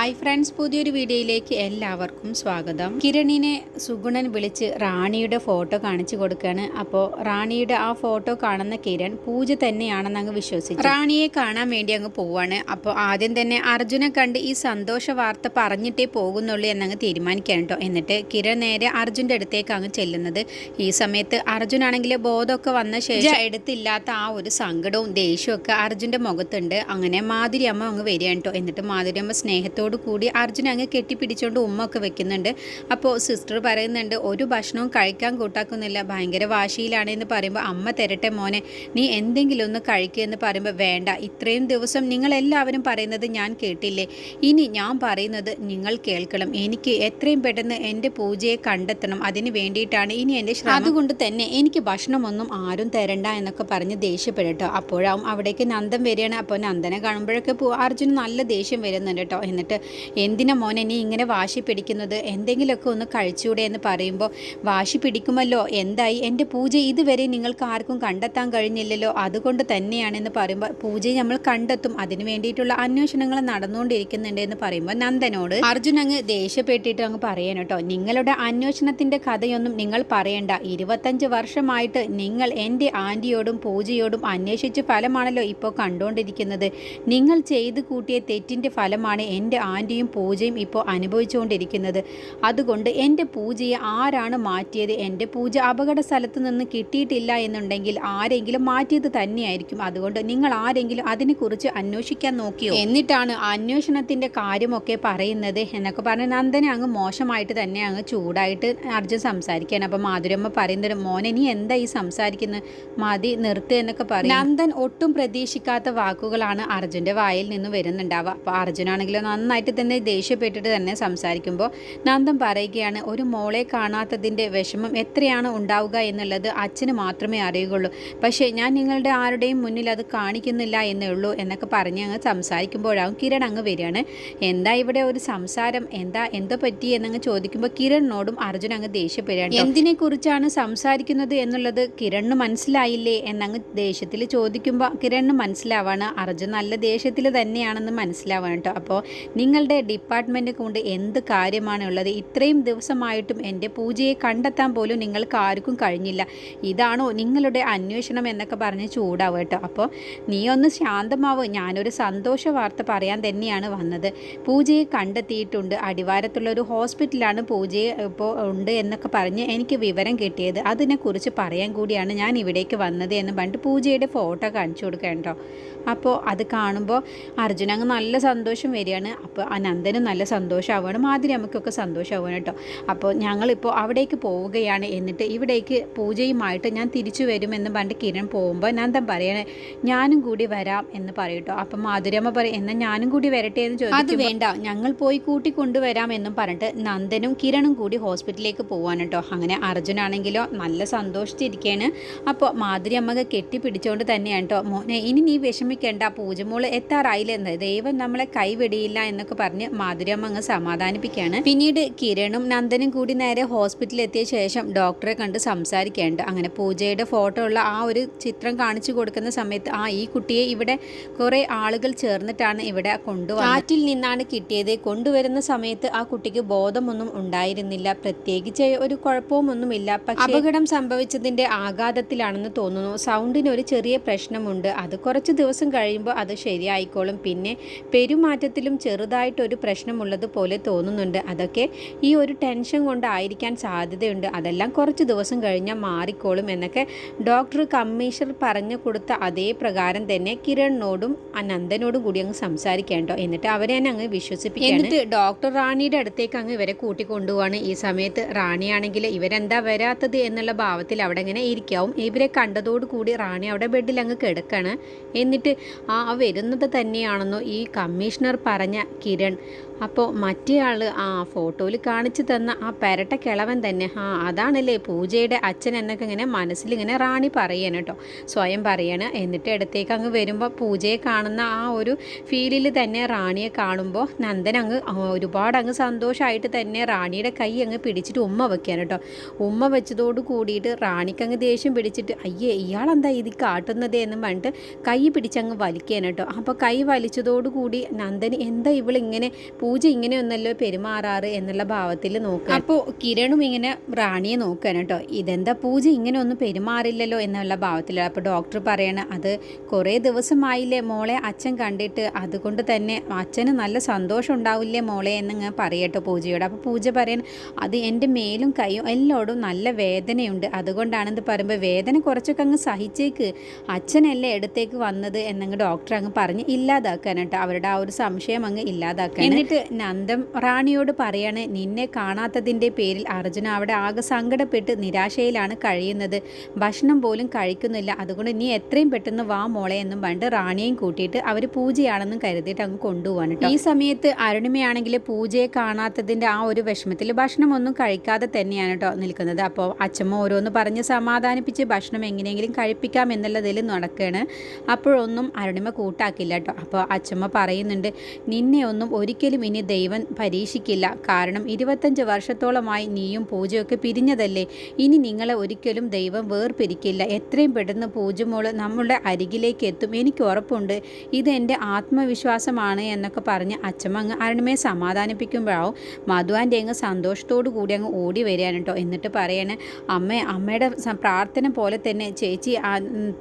Hi friends പുതിയൊരു വീഡിയോയിലേക്ക് എല്ലാവർക്കും സ്വാഗതം. കിരണിനെ സുഗുണൻ വിളിച്ച് റാണിയുടെ ഫോട്ടോ കാണിച്ചു കൊടുക്കുകയാണ്. അപ്പോൾ റാണിയുടെ ആ ഫോട്ടോ കാണുന്ന കിരൺ പൂജ തന്നെയാണെന്ന് അങ്ങ് വിശ്വസിച്ചു. റാണിയെ കാണാൻ വേണ്ടി അങ്ങ് പോവാണ്. അപ്പോൾ ആദ്യം തന്നെ അർജുനെ കണ്ട് ഈ സന്തോഷ വാർത്ത പറഞ്ഞിട്ടേ പോകുന്നുള്ളൂ എന്നങ്ങ് തീരുമാനിക്കാൻ എന്നിട്ട് കിരൺ നേരെ അർജുന്റെ അടുത്തേക്ക് അങ്ങ് ചെല്ലുന്നത്. ഈ സമയത്ത് അർജുനാണെങ്കിൽ ബോധമൊക്കെ വന്ന ശേഷം എടുത്തില്ലാത്ത ആ ഒരു സങ്കടവും ദേഷ്യവും ഒക്കെ അർജുന്റെ മുഖത്തുണ്ട്. അങ്ങനെ മാധുരി അമ്മ അങ്ങ് വരികയാണ് എന്നിട്ട് മാധുരി അമ്മ സ്നേഹത്തോടു കൂടി അർജുൻ അങ്ങ് കെട്ടിപ്പിടിച്ചുകൊണ്ട് ഉമ്മ ഒക്കെ വെക്കുന്നുണ്ട്. അപ്പോൾ സിസ്റ്റർ പറയുന്നുണ്ട് ഒരു ഭക്ഷണവും കഴിക്കാൻ കൂട്ടാക്കുന്നില്ല. ഭയങ്കര വാശിയിലാണ് എന്ന് പറയുമ്പോൾ അമ്മ തരട്ടെ മോനെ. നീ എന്തെങ്കിലും ഒന്ന് കഴിക്കുക എന്ന് പറയുമ്പോൾ വേണ്ട. ഇത്രയും ദിവസം നിങ്ങളെല്ലാവരും പറയുന്നത് ഞാൻ കേട്ടില്ലേ? ഇനി ഞാൻ പറയുന്നത് നിങ്ങൾ കേൾക്കണം. എനിക്ക് എത്രയും പെട്ടെന്ന് എന്റെ പൂജയെ കണ്ടെത്തണം. അതിന് വേണ്ടിയിട്ടാണ് ഇനി എന്റെ അതുകൊണ്ട് തന്നെ എനിക്ക് ഭക്ഷണമൊന്നും ആരും തരണ്ട എന്നൊക്കെ പറഞ്ഞ് ദേഷ്യപ്പെടട്ടോ. അപ്പോഴാവും അവിടേക്ക് നന്ദൻ വരികയാണ്. അപ്പോൾ നന്ദനെ കാണുമ്പോഴൊക്കെ അർജുൻ നല്ല ദേഷ്യം വരുന്നുണ്ട് കേട്ടോ. എന്നിട്ട് എന്തിനാ മോനെ നീ ഇങ്ങനെ വാശി പിടിക്കുന്നത്? എന്തെങ്കിലുമൊക്കെ ഒന്ന് കഴിച്ചൂടെ എന്ന് പറയുമ്പോൾ വാശി പിടിക്കുമല്ലോ. എന്തായി? എന്റെ പൂജ ഇതുവരെ നിങ്ങൾക്ക് ആർക്കും കണ്ടെത്താൻ കഴിഞ്ഞില്ലല്ലോ. അതുകൊണ്ട് തന്നെയാണെന്ന് പറയുമ്പോൾ പൂജയെ നമ്മൾ കണ്ടെത്തും. അതിന് വേണ്ടിയിട്ടുള്ള അന്വേഷണങ്ങൾ നടന്നുകൊണ്ടിരിക്കുന്നുണ്ട് എന്ന് പറയുമ്പോൾ നന്ദനോട് അർജുൻ അങ്ങ് ദേഷ്യപ്പെട്ടിട്ട് അങ്ങ് പറയാൻ കേട്ടോ നിങ്ങളുടെ അന്വേഷണത്തിന്റെ കഥയൊന്നും നിങ്ങൾ പറയണ്ട. ഇരുപത്തഞ്ച് വർഷമായിട്ട് നിങ്ങൾ എന്റെ ആന്റിയോടും പൂജയോടും അന്വേഷിച്ച ഫലമാണല്ലോ ഇപ്പോൾ കണ്ടുകൊണ്ടിരിക്കുന്നത്. നിങ്ങൾ ചെയ്തു കൂട്ടിയ തെറ്റിന്റെ ഫലമാണ് എന്റെ ആന്റിയും പൂജയും ഇപ്പോൾ അനുഭവിച്ചുകൊണ്ടിരിക്കുന്നത്. അതുകൊണ്ട് എന്റെ പൂജയെ ആരാണ് മാറ്റിയത്? എന്റെ പൂജ അപകട സ്ഥലത്ത് നിന്ന് കിട്ടിയിട്ടില്ല എന്നുണ്ടെങ്കിൽ ആരെങ്കിലും മാറ്റിയത് തന്നെയായിരിക്കും. അതുകൊണ്ട് നിങ്ങൾ ആരെങ്കിലും അതിനെക്കുറിച്ച് അന്വേഷിക്കാൻ നോക്കിയോ? എന്നിട്ടാണ് അന്വേഷണത്തിന്റെ കാര്യമൊക്കെ പറയുന്നത്. എന്നൊക്കെ പറഞ്ഞ് നന്ദനെ അങ്ങ് മോശമായിട്ട് തന്നെ അങ്ങ് ചൂടായിട്ട് അർജുൻ സംസാരിക്കുകയാണ്. അപ്പം മാധുരമ്മ പറയുന്നത് മോനെ നീ എന്താ ഈ സംസാരിക്കുന്നത്? മതി നിർത്ത് എന്നൊക്കെ പറയും. നന്ദൻ ഒട്ടും പ്രതീക്ഷിക്കാത്ത വാക്കുകളാണ് അർജുന്റെ വായിൽ നിന്ന് വരുന്നുണ്ടാവുക. അപ്പോൾ അർജുനാണെങ്കിലും നന്നായിട്ട് തന്നെ ദേഷ്യപ്പെട്ടിട്ട് തന്നെ സംസാരിക്കുമ്പോൾ നന്ദൻ പറയുകയാണ് ഒരു മോളെ കാണാത്തതിന്റെ വിഷമം എത്രയാണ് ഉണ്ടാവുക എന്നുള്ളത് അച്ഛന് മാത്രമേ അറിയുകയുള്ളൂ. പക്ഷേ ഞാൻ നിങ്ങളുടെ ആരുടെയും മുന്നിൽ അത് കാണിക്കുന്നില്ല എന്നേ ഉള്ളൂ എന്നൊക്കെ പറഞ്ഞ് അങ്ങ് സംസാരിക്കുമ്പോഴാവും കിരൺ അങ്ങ് വരികയാണ്. എന്താ ഇവിടെ ഒരു സംസാരം? എന്താ? എന്തോ പറ്റി? എന്നങ്ങ് ചോദിക്കുമ്പോൾ കിരണിനോടും അർജുൻ അങ്ങ് ദേഷ്യപ്പെടുകയാണ് എന്തിനെക്കുറിച്ചാണ് സംസാരിക്കുന്നത് എന്നുള്ളത് കിരണിന് മനസ്സിലായില്ലേ? എന്നങ്ങ് ദേഷ്യത്തിൽ ചോദിക്കുമ്പോൾ കിരണിന് മനസ്സിലാവാണ് അർജുൻ നല്ല ദേഷ്യത്തിൽ തന്നെയാണെന്ന് മനസ്സിലാവാണ് കേട്ടോ. അപ്പോൾ നിങ്ങളുടെ ഡിപ്പാർട്ട്മെന്റ് കൊണ്ട് എന്ത് കാര്യമാണ് ഉള്ളത്? ഇത്രയും ദിവസമായിട്ടും എന്റെ പൂജയെ കണ്ടെത്താൻ പോലും നിങ്ങൾക്ക് ആർക്കും കഴിഞ്ഞില്ല. ഇതാണോ നിങ്ങളുടെ അന്വേഷണം എന്നൊക്കെ പറഞ്ഞ് ചൂടാവുക കേട്ടോ. അപ്പോൾ നീ ഒന്ന് ശാന്തമാവ്. ഞാനൊരു സന്തോഷ വാർത്ത പറയാൻ തന്നെയാണ് വന്നത്. പൂജയെ കണ്ടെത്തിയിട്ടുണ്ട്. അടിവാരത്തുള്ള ഒരു ഹോസ്പിറ്റലാണ് പൂജയെ ഇപ്പോൾ ഉണ്ട് എന്നൊക്കെ പറഞ്ഞ് എനിക്ക് വിവരം കിട്ടിയത്. അതിനെക്കുറിച്ച് പറയാൻ കൂടിയാണ് ഞാൻ ഇവിടേക്ക് വന്നത് എന്ന് പറഞ്ഞിട്ട് പൂജയുടെ ഫോട്ടോ കാണിച്ചു കൊടുക്കാൻ കേട്ടോ. അപ്പോൾ അത് കാണുമ്പോൾ അർജുന അങ്ങ് നല്ല സന്തോഷം വരികയാണ്. അപ്പോൾ അനന്തനും നല്ല സന്തോഷമാവുകയാണ് മാതിരി അമ്മയ്ക്കൊക്കെ സന്തോഷമാവുകയാണ് കേട്ടോ. അപ്പോൾ ഞങ്ങളിപ്പോൾ അവിടേക്ക് പോവുകയാണ് എന്നിട്ട് ഇവിടേക്ക് പൂജയുമായിട്ട് ഞാൻ തിരിച്ചു വരുമെന്ന് പണ്ട് കിരൺ പോകുമ്പോൾ നന്ദൻ പറയണേ ഞാനും കൂടി വരാം എന്ന് പറയട്ടോ അപ്പം മാധുരമ്മ പറയും എന്നാൽ ഞാനും കൂടി വരട്ടെ എന്ന് ചോദിച്ചു അത് വേണ്ട ഞങ്ങൾ പോയി കൂട്ടി കൊണ്ടുവരാം എന്നും പറഞ്ഞിട്ട് നന്ദനും കിരണും കൂടി ഹോസ്പിറ്റലിലേക്ക് പോവാൻ കേട്ടോ. അങ്ങനെ അർജുനാണെങ്കിലോ നല്ല സന്തോഷിച്ചിരിക്കുകയാണ് അപ്പോൾ മാധുരി അമ്മയ്ക്ക് കെട്ടിപ്പിടിച്ചുകൊണ്ട് തന്നെയാണ് കേട്ടോ. മോനെ ഇനി നീ വിഷമിക്കേണ്ട പൂജമോൾ എത്താറായില്ലെന്ന് ദൈവം നമ്മളെ കൈവിടിയില്ല എന്നൊക്കെ പറഞ്ഞ് മാധുര്യമ്മ അങ്ങ് സമാധാനിപ്പിക്കുകയാണ്. പിന്നീട് കിരണും നന്ദനും കൂടി നേരെ ഹോസ്പിറ്റലിൽ എത്തിയ ശേഷം ഡോക്ടറെ കണ്ട് സംസാരിക്കേണ്ട. അങ്ങനെ പൂജയുടെ ഫോട്ടോ ഉള്ള ആ ഒരു ചിത്രം കാണിച്ചു കൊടുക്കുന്ന സമയത്ത് ആ ഈ കുട്ടിയെ ഇവിടെ കുറേ ആളുകൾ ചേർന്നിട്ടാണ് ഇവിടെ കൊണ്ടുവന്നത്. കാറ്റിൽ നിന്നാണ് കിട്ടിയത്. കൊണ്ടുവരുന്ന സമയത്ത് ആ കുട്ടിക്ക് ബോധമൊന്നും ഉണ്ടായിരുന്നില്ല. പ്രത്യേകിച്ച് ഒരു കുഴപ്പവുമൊന്നുമില്ല അപകടം സംഭവിച്ചതിന്റെ ആഘാതത്തിലാണെന്ന് തോന്നുന്നു. സൗണ്ടിന് ഒരു ചെറിയ പ്രശ്നമുണ്ട്. അത് കുറച്ച് ദിവസം കഴിയുമ്പോൾ അത് ശരിയായിക്കോളും. പിന്നെ പെരുമാറ്റത്തിലും ചെറുതായിട്ടൊരു പ്രശ്നമുള്ളത് പോലെ തോന്നുന്നുണ്ട്. അതൊക്കെ ഈ ഒരു ടെൻഷൻ കൊണ്ടായിരിക്കാൻ സാധ്യതയുണ്ട്. അതെല്ലാം കുറച്ച് ദിവസം കഴിഞ്ഞാൽ മാറിക്കോളും എന്നൊക്കെ ഡോക്ടർ കമ്മീഷണർ പറഞ്ഞു കൊടുത്ത അതേ പ്രകാരം തന്നെ കിരണിനോടും അനന്തനോടും കൂടി അങ്ങ് സംസാരിക്കേണ്ടോ? എന്നിട്ട് അവരെ തന്നെ അങ്ങ് വിശ്വസിപ്പിക്കുക എന്നിട്ട് ഡോക്ടർ റാണിയുടെ അടുത്തേക്ക് അങ്ങ് ഇവരെ കൂട്ടിക്കൊണ്ടുപോവാണ്. ഈ സമയത്ത് റാണിയാണെങ്കിൽ ഇവരെന്താ വരാത്തത് എന്നുള്ള ഭാവത്തിൽ അവിടെ ഇങ്ങനെ ഇരിക്കാവും. ഇവരെ കണ്ടതോടുകൂടി റാണി അവിടെ ബെഡിൽ അങ്ങ് കിടക്കാണ്. എന്നിട്ട് ആ വരുന്നത് തന്നെയാണെന്നോ ഈ കമ്മീഷണർ പറഞ്ഞ കിരൺ അപ്പോൾ മറ്റേ ആൾ ആ ഫോട്ടോയിൽ കാണിച്ചു തന്ന ആ പെരട്ട കിളവൻ തന്നെ ആ അതാണല്ലേ പൂജയുടെ അച്ഛൻ എന്നൊക്കെ ഇങ്ങനെ മനസ്സിലിങ്ങനെ റാണി പറയാണ് കേട്ടോ. സ്വയം പറയാണ്. എന്നിട്ട് ഇടത്തേക്ക് അങ്ങ് വരുമ്പോൾ പൂജയെ കാണുന്ന ആ ഒരു ഫീലിൽ തന്നെ റാണിയെ കാണുമ്പോൾ നന്ദൻ അങ്ങ് ഒരുപാട് അങ്ങ് സന്തോഷമായിട്ട് തന്നെ റാണിയുടെ കൈ അങ്ങ് പിടിച്ചിട്ട് ഉമ്മ വെക്കുകയാണ് കേട്ടോ. ഉമ്മ വെച്ചതോട് കൂടിയിട്ട് റാണിക്ക് അങ്ങ് ദേഷ്യം പിടിച്ചിട്ട് അയ്യേ ഇയാളെന്താ ഇത് കാട്ടുന്നത്? എന്ന് പറഞ്ഞിട്ട് കൈ പിടിച്ചങ്ങ് വലിക്കുകയാണ് കേട്ടോ. അപ്പോൾ കൈ വലിച്ചതോടുകൂടി നന്ദൻ എന്താ ഇവളിങ്ങനെ ഇവളിങ്ങനെ പൂജ ഇങ്ങനെയൊന്നല്ലോ പെരുമാറാറ് എന്നുള്ള ഭാവത്തിൽ നോക്കുക. അപ്പോൾ കിരണും ഇങ്ങനെ റാണിയെ നോക്കുകയാണ് കേട്ടോ. ഇതെന്താ പൂജ ഇങ്ങനെ ഒന്നും പെരുമാറില്ലല്ലോ എന്നുള്ള ഭാവത്തിലാണ് അപ്പോൾ ഡോക്ടർ പറയണ അത് കുറേ ദിവസമായില്ലേ മോളെ അച്ഛൻ കണ്ടിട്ട്. അതുകൊണ്ട് തന്നെ അച്ഛന് നല്ല സന്തോഷം ഉണ്ടാവില്ലേ മോളെ? എന്നിങ്ങനെ പറയട്ടോ പൂജയോട്. അപ്പോൾ പൂജ പറയണ അത് എന്റെ മേലും കൈയും എല്ലോടും നല്ല വേദനയുണ്ട്. അതുകൊണ്ടാണെന്ന് പറയുമ്പോൾ വേദന കുറച്ചൊക്കെ അങ്ങ് സഹിച്ചേക്ക്. അച്ഛനല്ലേ എടുത്തേക്ക് വന്നത്? എന്നങ്ങ് ഡോക്ടർ അങ്ങ് പറഞ്ഞ് ഇല്ലാതാക്കാനായിട്ട് അവരുടെ ആ ഒരു സംശയം അങ്ങ് ഇല്ലാതാക്കാൻ എന്നിട്ട് നന്ദം റാണിയോട് പറയാണ് നിന്നെ കാണാത്തതിന്റെ പേരിൽ അർജുന അവിടെ ആകെ സങ്കടപ്പെട്ട് നിരാശയിലാണ് കഴിയുന്നത്. ഭക്ഷണം പോലും കഴിക്കുന്നില്ല. അതുകൊണ്ട് നീ എത്രയും പെട്ടെന്ന് വാ മോളെ എന്നും പണ്ട് റാണിയെയും കൂട്ടിയിട്ട് അവർ പൂജയാണെന്നും കരുതിയിട്ട് അങ്ങ് കൊണ്ടുപോകാൻ ഈ സമയത്ത് അരുണിമയാണെങ്കിൽ പൂജയെ കാണാത്തതിന്റെ ആ ഒരു വിഷമത്തിൽ ഭക്ഷണമൊന്നും കഴിക്കാതെ തന്നെയാണ് കേട്ടോ നിൽക്കുന്നത്. അപ്പോൾ അച്ഛമ്മ ഓരോന്ന് പറഞ്ഞ് സമാധാനിപ്പിച്ച് ഭക്ഷണം എങ്ങനെയെങ്കിലും കഴിപ്പിക്കാം എന്നുള്ളതിൽ നടക്കുകയാണ്. അപ്പോഴൊന്നും അരുണിമ കൂട്ടാക്കില്ല കേട്ടോ. അപ്പോൾ അച്ഛമ്മ പറയുന്നുണ്ട് നിന്നെ ഒന്നും ഒരിക്കലും ഇനി ദൈവം പരീക്ഷിക്കില്ല. കാരണം ഇരുപത്തഞ്ച് വർഷത്തോളമായി നീയും പൂജയൊക്കെ പിരിഞ്ഞതല്ലേ? ഇനി നിങ്ങളെ ഒരിക്കലും ദൈവം വേർപിരിക്കില്ല. എത്രയും പെട്ടെന്ന് പൂജമോൾ നമ്മളുടെ അരികിലേക്ക് എത്തും. എനിക്ക് ഉറപ്പുണ്ട്. ഇത് എന്റെ ആത്മവിശ്വാസമാണ് എന്നൊക്കെ പറഞ്ഞ് അച്ഛമ്മ അങ്ങ് അരുണിമയെ സമാധാനിപ്പിക്കുമ്പോഴാവും മധുവാന്റെ അങ്ങ് സന്തോഷത്തോടു കൂടി അങ്ങ് ഓടി വരികയാണ് കേട്ടോ. എന്നിട്ട് പറയണേ അമ്മ അമ്മയുടെ പ്രാർത്ഥന പോലെ തന്നെ ചേച്ചി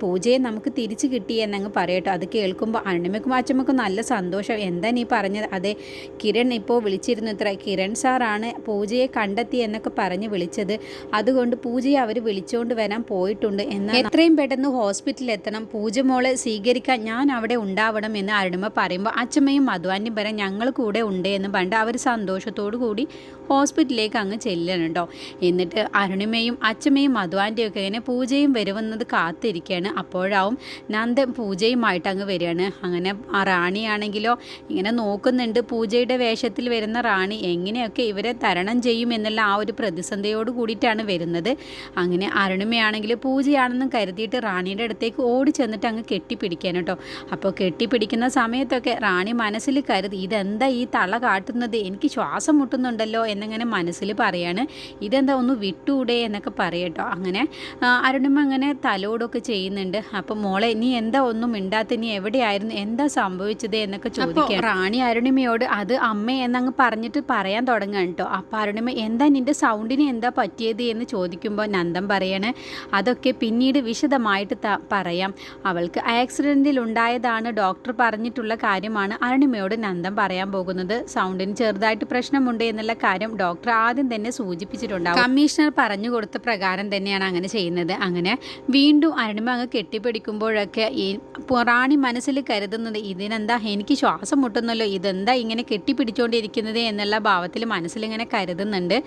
പൂജയെ നമുക്ക് തിരിച്ചു കിട്ടി എന്നങ്ങ് പറയട്ടോ. അത് കേൾക്കുമ്പോൾ അരുണിമയ്ക്കും അച്ഛമ്മക്കും നല്ല സന്തോഷം. എന്താ നീ പറഞ്ഞത്? അതെ കിരൺ ഇപ്പോൾ വിളിച്ചിരുന്നു. ഇത്ര കിരൺ സാറാണ് പൂജയെ കണ്ടെത്തി എന്നൊക്കെ പറഞ്ഞ് വിളിച്ചത്. അതുകൊണ്ട് പൂജയെ അവർ വിളിച്ചുകൊണ്ട് വരാൻ പോയിട്ടുണ്ട്. എന്നാൽ എത്രയും പെട്ടെന്ന് ഹോസ്പിറ്റലിൽ എത്തണം. പൂജ മോളെ സ്വീകരിക്കാൻ ഞാൻ അവിടെ ഉണ്ടാവണം എന്ന് അരുണിമ പറയുമ്പോൾ അച്ഛമ്മയും മധുവാനും പറയാൻ ഞങ്ങൾ കൂടെ ഉണ്ട് എന്ന് പണ്ട് അവർ സന്തോഷത്തോടു കൂടി ഹോസ്പിറ്റലിലേക്ക് അങ്ങ് ചെല്ലണം കേട്ടോ. എന്നിട്ട് അരുണിമയും അച്ഛമ്മയും മധുവാന്റെയും ഒക്കെ ഇങ്ങനെ പൂജയും വരുമെന്നത് കാത്തിരിക്കുകയാണ്. അപ്പോഴാവും നന്ദൻ പൂജയുമായിട്ട് അങ്ങ് വരികയാണ്. അങ്ങനെ ആ റാണിയാണെങ്കിലോ ഇങ്ങനെ നോക്കുന്നുണ്ട്. പൂജയുടെ വേഷത്തിൽ വരുന്ന റാണി എങ്ങനെയൊക്കെ ഇവരെ തരണം ചെയ്യും എന്നുള്ള ആ ഒരു പ്രതിസന്ധിയോട് കൂടിയിട്ടാണ് വരുന്നത്. അങ്ങനെ അരുണിമയാണെങ്കിൽ പൂജയാണെന്നും കരുതിയിട്ട് റാണിയുടെ അടുത്തേക്ക് ഓടി ചെന്നിട്ട് അങ്ങ് കെട്ടിപ്പിടിക്കാൻ കേട്ടോ. അപ്പോൾ കെട്ടിപ്പിടിക്കുന്ന സമയത്തൊക്കെ റാണി മനസ്സിൽ കരുതി ഇതെന്താ ഈ തള കാട്ടുന്നത്? എനിക്ക് ശ്വാസം മുട്ടുന്നുണ്ടല്ലോ എന്നിങ്ങനെ മനസ്സിൽ പറയാണ്. ഇതെന്താ ഒന്ന് വിട്ടൂടെ എന്നൊക്കെ പറയട്ടോ അങ്ങനെ അരുണിമ അങ്ങനെ തലോടൊക്കെ ചെയ്യുന്നുണ്ട്. അപ്പോൾ മോളെ നീ എന്താ ഒന്നും മിണ്ടാത്ത? നീ എവിടെയായിരുന്നു? എന്താ സംഭവിച്ചത്? എന്നൊക്കെ ചോദിക്കാം റാണി അരുണിമയോട് അത് അമ്മ എന്നങ്ങ് പറഞ്ഞിട്ട് പറയാൻ തുടങ്ങുക കേട്ടോ. അപ്പം അരുണിമ എന്താ നിന്റെ സൗണ്ടിന് എന്താ പറ്റിയത്? എന്ന് ചോദിക്കുമ്പോൾ നന്ദം പറയണേ അതൊക്കെ പിന്നീട് വിശദമായിട്ട് പറയാം. അവൾക്ക് ആക്സിഡന്റിൽ ഉണ്ടായതാണ് ഡോക്ടർ പറഞ്ഞിട്ടുള്ള കാര്യമാണ് അരുണിമയോട് നന്ദം പറയാൻ പോകുന്നത്. സൗണ്ടിന് ചെറുതായിട്ട് പ്രശ്നമുണ്ട് എന്നുള്ള കാര്യം ഡോക്ടർ ആദ്യം തന്നെ സൂചിപ്പിച്ചിട്ടുണ്ടാവും. കമ്മീഷണർ പറഞ്ഞു കൊടുത്ത പ്രകാരം തന്നെയാണ് അങ്ങനെ ചെയ്യുന്നത്. അങ്ങനെ വീണ്ടും അരുണിമ അങ്ങ് കെട്ടിപ്പിടിക്കുമ്പോഴൊക്കെ ഈ റാണി മനസ്സിൽ കരുതുന്നത് ഇതിനെന്താ എനിക്ക് ശ്വാസം മുട്ടുന്നല്ലോ ഇതെന്താ ഇങ്ങനെ കെട്ടിപ്പിടിച്ചുകൊണ്ടിരിക്കുന്നത് എന്നുള്ള ഭാവത്തിൽ മനസ്സിലിങ്ങനെ കരുതുന്നുണ്ട്.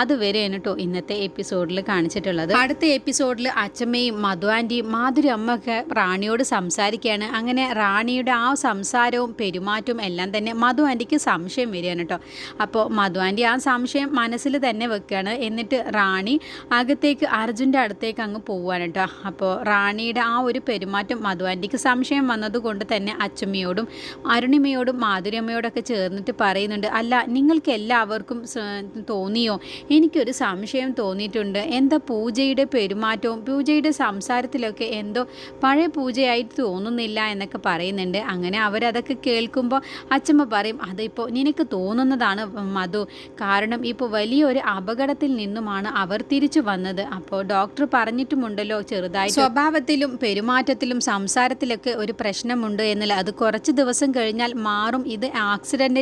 അതുവരെ കേട്ടോ ഇന്നത്തെ എപ്പിസോഡിൽ കാണിച്ചിട്ടുള്ളത്. അടുത്ത എപ്പിസോഡിൽ അച്ഛമ്മയും മധു ആന്റിയും മാധുരി അമ്മയൊക്കെ റാണിയോട് സംസാരിക്കുകയാണ്. അങ്ങനെ റാണിയുടെ ആ സംസാരവും പെരുമാറ്റവും എല്ലാം തന്നെ മധു ആന്റിക്ക് സംശയം വരികയാണ് കേട്ടോ അപ്പോൾ മധു ആന്റി ആ സംശയം മനസ്സിൽ തന്നെ വെക്കുകയാണ്. എന്നിട്ട് റാണി അകത്തേക്ക് അർജുന്റെ അടുത്തേക്ക് അങ്ങ് പോവുകയാണ് കേട്ടോ അപ്പോൾ റാണിയുടെ ആ ഒരു പെരുമാറ്റം മധു ആന്റിക്ക് സംശയം വന്നതുകൊണ്ട് തന്നെ അച്ഛമ്മയോടും അരുണിമയോടും മാധുര്യമ്മയോടൊക്കെ ചേർന്നിട്ട് പറയുന്നുണ്ട് അല്ല നിങ്ങൾക്ക് എല്ലാവർക്കും തോന്നിയോ? എനിക്കൊരു സംശയം തോന്നിയിട്ടുണ്ട്. എന്താ പൂജയുടെ പെരുമാറ്റവും പൂജയുടെ സംസാരത്തിലൊക്കെ എന്തോ പഴയ പൂജയായിട്ട് തോന്നുന്നില്ല എന്നൊക്കെ പറയുന്നുണ്ട്. അങ്ങനെ അവരതൊക്കെ കേൾക്കുമ്പോൾ അച്ഛമ്മ പറയും അതിപ്പോൾ നിനക്ക് തോന്നുന്നതാണ് മധു. കാരണം ഇപ്പോൾ വലിയൊരു അപകടത്തിൽ നിന്നുമാണ് അവർ തിരിച്ചു വന്നത്. അപ്പോൾ ഡോക്ടർ പറഞ്ഞിട്ടുമുണ്ടല്ലോ ചെറുതായി സ്വഭാവത്തിലും പെരുമാറ്റത്തിലും സംസാരത്തിലൊക്കെ ഒരു പ്രശ്നമുണ്ട് എന്നല്ല അത് കുറച്ച് ദിവസം കഴിഞ്ഞാൽ മാറും. ഇത്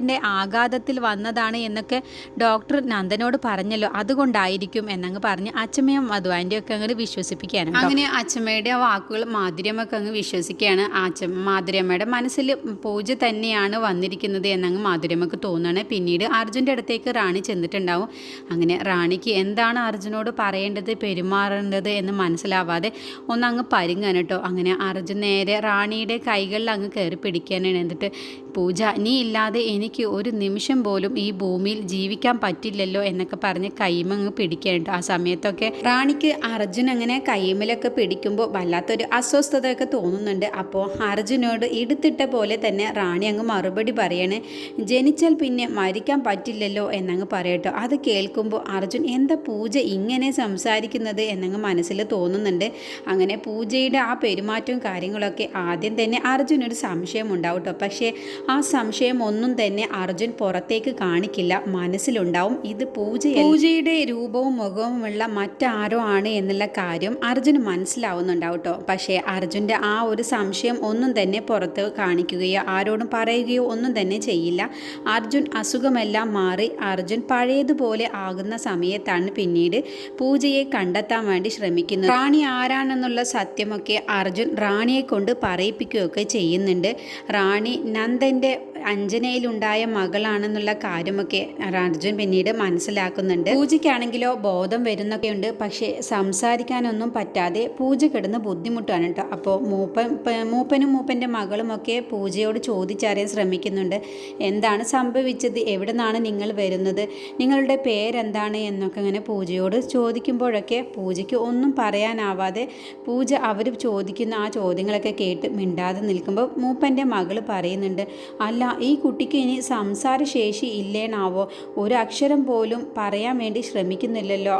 ആക്സിഡന്റിന്റെ ആഘാതത്തിൽ വന്നതാണ് എന്നൊക്കെ ഡോക്ടർ നന്ദനോട് പറഞ്ഞല്ലോ. അതുകൊണ്ടായിരിക്കും എന്നങ്ങ് പറഞ്ഞ് അച്ഛമ്മയും മധുവാന്റെയും ഒക്കെ വിശ്വസിപ്പിക്കുകയാണ് അങ്ങനെ അച്ഛമ്മയുടെ ആ വാക്കുകൾ മാധുര്യമൊക്കെ അങ്ങ് വിശ്വസിക്കുകയാണ്. അച്ഛ മാധുര്യമ്മയുടെ മനസ്സിൽ പൂജ തന്നെയാണ് വന്നിരിക്കുന്നത് എന്നങ്ങ് മാധുര്യമ്മക്ക് തോന്നുകയാണ്. പിന്നീട് അർജുന്റെ അടുത്തേക്ക് റാണി ചെന്നിട്ടുണ്ടാവും. അങ്ങനെ റാണിക്ക് എന്താണ് അർജുനോട് പറയേണ്ടത് പെരുമാറേണ്ടത് എന്ന് മനസ്സിലാവാതെ ഒന്നങ്ങ് പരുങ്ങാൻ കേട്ടോ. അങ്ങനെ അർജുൻ നേരെ റാണിയുടെ കൈകളിൽ അങ്ങ് കയറി പിടിക്കാനാണ് എന്നിട്ട് പൂജ നീ ഇല്ലാതെ എനിക്ക് ഒരു നിമിഷം പോലും ഈ ഭൂമിയിൽ ജീവിക്കാൻ പറ്റില്ലല്ലോ എന്നൊക്കെ പറഞ്ഞ് കൈമങ്ങ് പിടിക്കാൻ ആ സമയത്തൊക്കെ റാണിക്ക് അർജുൻ അങ്ങനെ കൈമലൊക്കെ പിടിക്കുമ്പോൾ വല്ലാത്തൊരു അസ്വസ്ഥതയൊക്കെ തോന്നുന്നുണ്ട്. അപ്പോൾ അർജുനോട് എടുത്തിട്ട പോലെ തന്നെ റാണി അങ്ങ് മറുപടി പറയാണ് ജനിച്ചാൽ പിന്നെ മരിക്കാൻ പറ്റില്ലല്ലോ എന്നങ്ങ് പറയട്ടോ. അത് കേൾക്കുമ്പോൾ അർജുൻ എന്താ പൂജ ഇങ്ങനെ സംസാരിക്കുന്നത്? എന്നങ്ങ് മനസ്സിൽ തോന്നുന്നുണ്ട്. അങ്ങനെ പൂജയുടെ ആ പെരുമാറ്റവും കാര്യങ്ങളൊക്കെ ആദ്യം തന്നെ അർജുനൊരു സംശയം ഉണ്ടാവും പക്ഷേ ആ സംശയം ഒന്നും തന്നെ അർജുൻ പുറത്തേക്ക് കാണിക്കില്ല. മനസ്സിലുണ്ടാവും ഇത് പൂജ പൂജയുടെ രൂപവും മുഖവുമുള്ള മറ്റാരോ ആണ് എന്നുള്ള കാര്യം അർജുന് മനസ്സിലാവുന്നുണ്ടാവും കേട്ടോ പക്ഷേ അർജുന്റെ ആ ഒരു സംശയം ഒന്നും തന്നെ പുറത്ത് കാണിക്കുകയോ ആരോടും പറയുകയോ ഒന്നും തന്നെ ചെയ്യില്ല. അർജുൻ അസുഖമെല്ലാം മാറി അർജുൻ പഴയതുപോലെ ആകുന്ന സമയത്താണ് പിന്നീട് പൂജയെ കണ്ടെത്താൻ വേണ്ടി ശ്രമിക്കുന്നത്. റാണി ആരാണെന്നുള്ള സത്യമൊക്കെ അർജുൻ റാണിയെ കൊണ്ട് പറയിപ്പിക്കുകയൊക്കെ ചെയ്യുന്നുണ്ട്. റാണി നന്ദന്റെ അഞ്ജനയിലുണ്ടായ മകളാണെന്നുള്ള കാര്യമൊക്കെ അർജുൻ പിന്നീട് മനസ്സിലാക്കുന്നുണ്ട്. പൂജയ്ക്കാണെങ്കിലോ ബോധം വരുന്നൊക്കെയുണ്ട്. പക്ഷേ സംസാരിക്കാനൊന്നും പറ്റാതെ പൂജ കിടന്ന് ബുദ്ധിമുട്ടാണ് കേട്ടോ. അപ്പോൾ മൂപ്പൻ മൂപ്പനും മൂപ്പന്റെ മകളുമൊക്കെ പൂജയോട് ചോദിച്ചറിയാൻ ശ്രമിക്കുന്നുണ്ട്. എന്താണ് സംഭവിച്ചത്? എവിടെ നിന്നാണ് നിങ്ങൾ വരുന്നത്? നിങ്ങളുടെ പേരെന്താണ്? എന്നൊക്കെ ഇങ്ങനെ പൂജയോട് ചോദിക്കുമ്പോഴൊക്കെ പൂജയ്ക്ക് ഒന്നും പറയാനാവാതെ പൂജ അവർ ചോദിക്കുന്ന ആ ചോദ്യങ്ങളൊക്കെ കേട്ട് മിണ്ടാതെ നിൽക്കുമ്പോൾ മൂപ്പന്റെ മകൾ പറയുന്നുണ്ട് അല്ല ഈ കുട്ടിക്ക് ഇനി സംസാരശേഷി ഇല്ലേണാവോ? ഒരു അക്ഷരം പോലും പറയാൻ വേണ്ടി ശ്രമിക്കുന്നില്ലല്ലോ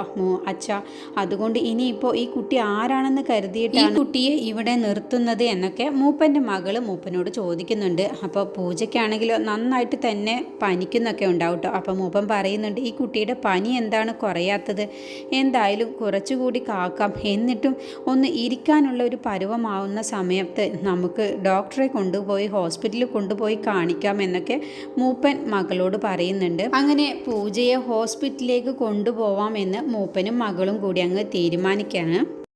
അച്ഛ. അതുകൊണ്ട് ഇനിയിപ്പോൾ ഈ കുട്ടി ആരാണെന്ന് കരുതിയിട്ട് ഈ കുട്ടിയെ ഇവിടെ നിർത്തുന്നത് എന്നൊക്കെ മൂപ്പന്റെ മകൾ മൂപ്പനോട് ചോദിക്കുന്നുണ്ട്. അപ്പോൾ പൂജയ്ക്കാണെങ്കിലോ നന്നായിട്ട് തന്നെ പനിക്കുന്നൊക്കെ ഉണ്ടാവും കേട്ടോ അപ്പോൾ മൂപ്പൻ പറയുന്നുണ്ട് ഈ കുട്ടിയുടെ പനി എന്താണ് കുറയാത്തത്? എന്തായാലും കുറച്ചുകൂടി കാക്കാം. എന്നിട്ടും ഒന്ന് ഇരിക്കാനുള്ള ഒരു പരുവമാവുന്ന സമയത്ത് നമുക്ക് ഡോക്ടറെ കൊണ്ടുപോയി ഹോസ്പിറ്റലിൽ കൊണ്ടുപോയി കാണിക്കാം എന്നൊക്കെ മൂപ്പൻ മകളോട് പറയുന്നുണ്ട്. അങ്ങനെ പൂജയെ ഹോസ്പിറ്റലിലേക്ക് കൊണ്ടുപോവാം എന്ന് മൂപ്പനും മകളും കൂടി അങ്ങ് തീരുമാനിക്കുകയാണ്